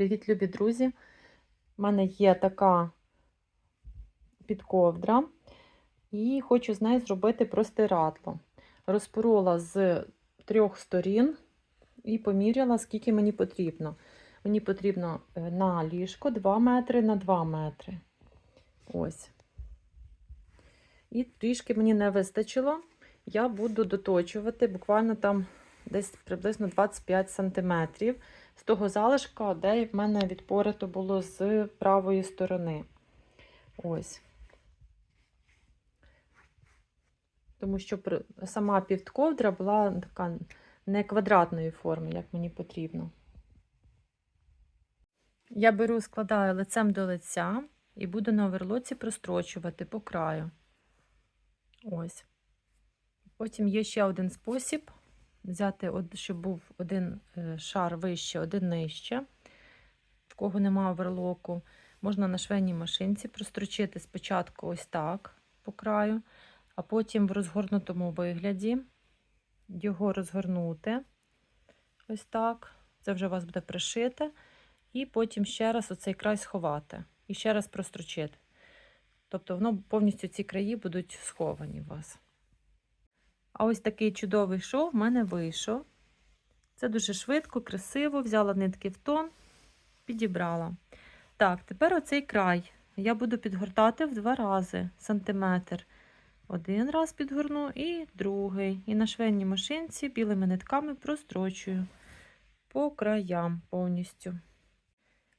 Привіт, любі друзі! У мене є така підковдра, і хочу з нею зробити простирадло. Розпорола з трьох сторін і поміряла, скільки мені потрібно. Мені потрібно е, на ліжко 2 метри на 2 метри. Ось. І трішки мені не вистачило. Я буду доточувати буквально там десь приблизно 25 сантиметрів з того залишка, де в мене відпорито було з правої сторони. Ось. Тому що сама півковдра була така не квадратної форми, як мені потрібно. Я беру, складаю лицем до лиця і буду на оверлоці прострочувати по краю. Ось. Потім є ще один спосіб взяти, щоб був один шар вище, один нижче, в кого немає оверлоку. Можна на швейній машинці прострочити спочатку ось так по краю, а потім в розгорнутому вигляді його розгорнути ось так. Це вже у вас буде пришите. І потім ще раз оцей край сховати. І ще раз прострочити. Тобто воно повністю ці краї будуть сховані у вас. А ось такий чудовий шов в мене вийшов. Це дуже швидко, красиво, взяла нитки в тон, підібрала. Так, тепер оцей край я буду підгортати в два рази сантиметр. Один раз підгорну і другий. І на швейній машинці білими нитками прострочую по краям повністю.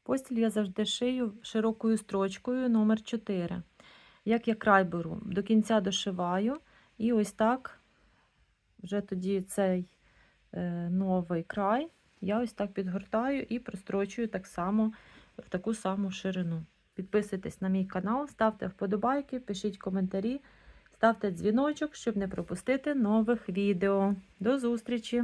Постіль я завжди шию широкою строчкою номер 4 Як я край беру, до кінця дошиваю, і ось так вже тоді цей е, новий край я ось так підгортаю і прострочую так само в таку саму ширину. Підписуйтесь на мій канал, ставте вподобайки, пишіть коментарі, ставте дзвіночок, щоб не пропустити нових відео. До зустрічі!